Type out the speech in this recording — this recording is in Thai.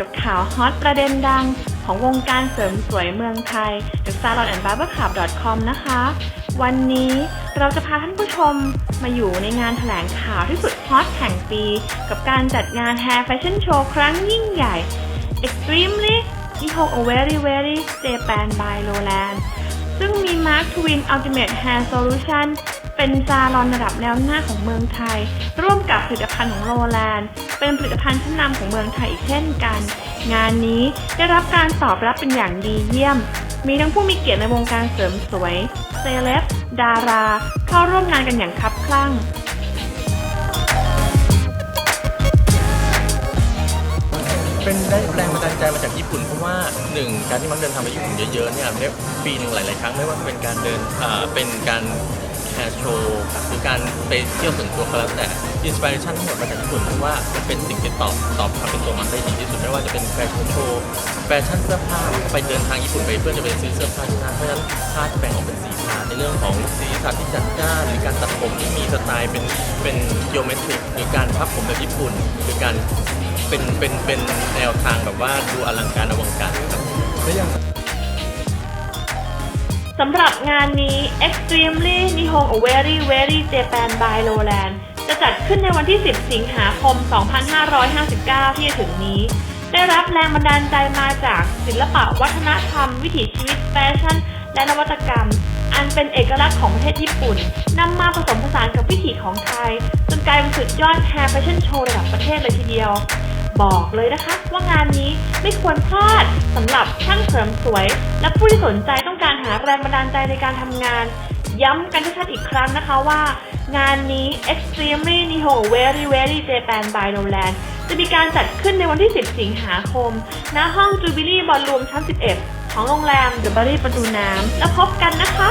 กับข่าวฮอตประเด็นดัง ของวงการเสริมสวยเมืองไทยจาก salon and barber club com นะคะ วันนี้เราจะพาท่านผู้ชมมาอยู่ในงานแถลงข่าวที่สุดฮอตแห่งปี กับการจัดงาน Hair Fashion Show ครั้งยิ่งใหญ่ Extremely ที่ Hold a Very Very Japan by Lowland ซึ่งมี Mark Twin Ultimate Hair Solution เป็นซาลอนระดับแนวหน้าของเมืองไทย ร่วมกับผลิตภัณฑ์ของโลแลนด์ เป็นผลิตภัณฑ์ชั้นนำของเมืองไทยอีกเช่นกัน งานนี้ได้รับการตอบรับเป็นอย่างดีเยี่ยม มีทั้งผู้มีเกียรติในวงการเสริมสวย เซเลบ ดารา เข้าร่วมงานกันอย่างคับคลั่งเป็นได้แรงบันดาลใจมาจากญี่ปุ่นเพราะว่าหนึ่งการที่มักเดินทางไปญี่ปุ่นเยอะๆเนี่ยปีหนึ่งหลายๆครั้งไม่ว่าจะเป็นการเดินอ่าเป็นการ ร์โชว์หรือการไปเที่ยวส่วนตัวก็แล้วแต่อินสปิเรชันทั้งหมดมาจากญี่ปุ่นเพราะว่ามันเป็นสิ่งที่ตอบตอบความเป็นตัวมันได้ดีที่สุดไม่ว่าจะเป็นแฟชั่นโชว์แฟชั่นเสื้อผ้าไปเดินทางญี่ปุ่นไปเพื่อจะไปซื้อเสื้อผ้าที่นั่นเพราะฉะนั้นผ้าจะแบ่งออกเป็นสีสันในเรื่องของสีสันที่จัดจ้านหรือการตัดผมที่มีสไตล์เป็นเป็นโยเมตริกหรือการพับผมแบบญี่ปุ่นหรือการเป็นเป็นเป็นแนวทางแบบว่าดูอลังการอลังการครับแล้วยัง สำหรับงานนี้ Extremely Nihon a Very Very Japan by Lowland จะจัดขึ้นในวันที่ 10 สิงหาคม 2559 ที่จะถึงนี้ ได้รับแรงบันดาลใจมาจากศิลปะวัฒนธรรม วิถีชีวิตแฟชั่น และนวัตกรรม อันเป็นเอกลักษณ์ของประเทศญี่ปุ่นนำมาผสมผสานกับวิถีของไทย จนกลายเป็นสุดยอดแฮร์แฟชั่นโชว์ระดับประเทศเลยทีเดียว บอกเลยนะคะ ว่างานนี้ไม่ควรพลาดสำหรับช่างเสริมสวย และผู้ที่สนใจต้องการหาแรงบันดาลใจในการทำงาน ย้ำกันชัดอีกครั้งนะคะว่า งานนี้ Extremely Niho Very Very Japan by Lowland จะมีการจัดขึ้นในวันที่ 10 สิงหาคม ณ ห้อง Jubilee Ballroom ชั้น 11 ของโรงแรม The b u r r y ประตูน้ำ แล้วพบกันนะคะ